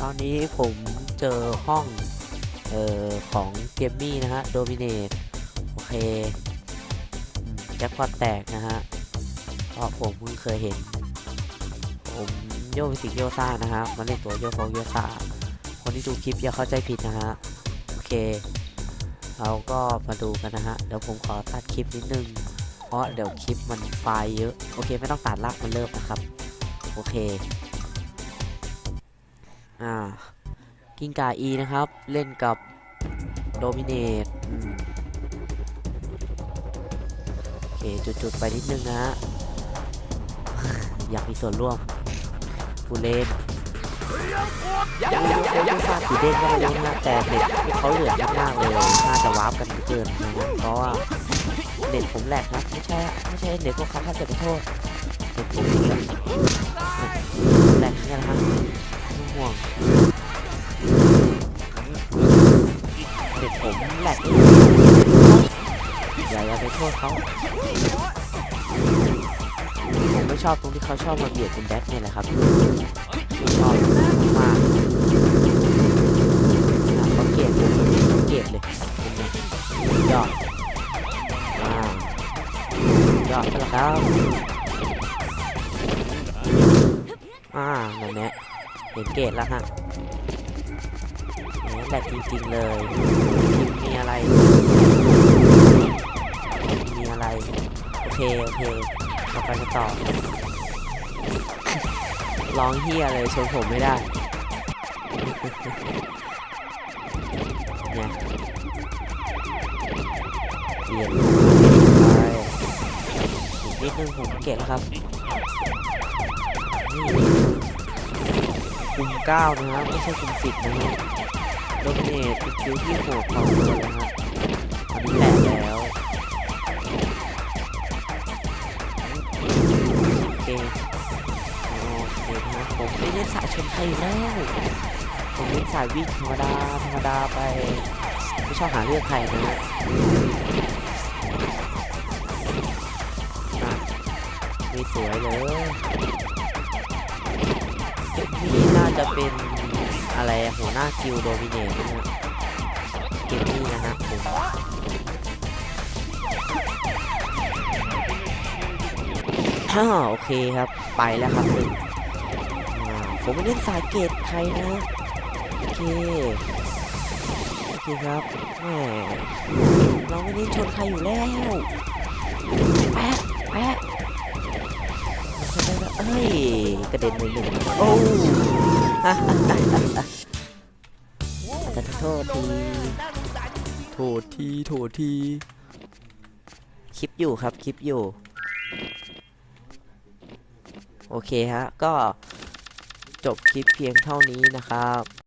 ตอนนี้ผมเจอห้องเอ่อของเกมมี่นะฮะโดมิเนตโอเคแจ็คพอตแตกนะฮะเพราะผมเพิ่งเคยเห็น ผมโยวิสิกโยซ่านะฮะมาเล่นตัวโยโซโยซ่าคนที่ดูคลิปอย่าเข้าใจผิดนะฮะโอเคเราก็มาดูกันนะฮะเดี๋ยวผมขอตัดคลิปนิดนึงเพราะเดี๋ยวคลิปมันไฟล์เยอะโอเคไม่ต้องตัดละมันเริ่มนะครับ โอเค อ่ากิงกาอีนะครับ เล่นกับโดมิเนตโอเค จุดๆ ไปนิดนึงนะฮะ อยากมีส่วนร่วมผู้เล่นยังยังยังยังซากี่เด้งก็ไม่รู้นะแต่เน็ตเขาเหลือมากๆเลยน่าจะวาร์ปกันเกินนะเพราะว่าเน็ตผมแหลกนะไม่ใช่ไม่ใช่เน็ตพวกเขาถ้าจะไปโทษเน็ตผมแหลกแหลกเนี่ยนะฮะไม่ต้อง ห่วงเน็ตผมแหลกเองอย่าอย่าไปโทษเขาผมไม่ชอบตรงที่เขาชอบมาเบียดเป็นแบ็คเนี่ยแหละครับไม่ชอบมากอะเขาเกลียดเลยเขาเกลียดเลยเป็นไงสุดยอดอ่าสุดยอดไปแล้วครับอ่านั่นแหละ เห็นเกตแล้วฮะแหละจริงๆเลยพิมมีอะไรมีอะไร โอเค โอเคต่อไปกันต่อร้องเฮียเลยชมผมไม่ได้เนี่ยเปลี่ยนไปอีกนิดนึงผมเก็บแล้วครับ 9นะครับไม่ใช่กลุ่ม10นะฮะโดมิเนตเป็นคิวที่โหดพอเลยนะฮะตอนนี้แหลกแล้วโอเคโอเคนะผมไม่เล่นสายชนไทยแล้วผมเล่นสายวิ่งธรรมดาธรรมดาไปไม่ชอบหาเรื่องใครนะ จะเป็นอะไรหัวหน้ากิลด์โดมิเนตนะฮะเกมนี้นะฮะผมฮ่าโอเคครับ ไปแล้วครับหนึ่งอ่าผมไม่เล่นสายเกตใครนะโอเคโอเคครับแหมเราไม่ได้ชนใครอยู่แล้วแปะแปะเอ้ยกระเด็นไปหนึ่งโอ้ ฮ่าฮ่าฮ่าฮ่าโทษทีโทษทีโทษทีคลิปอยู่ครับคลิปอยู่ โอเคฮะ ก็จบคลิปเพียงเท่านี้นะครับ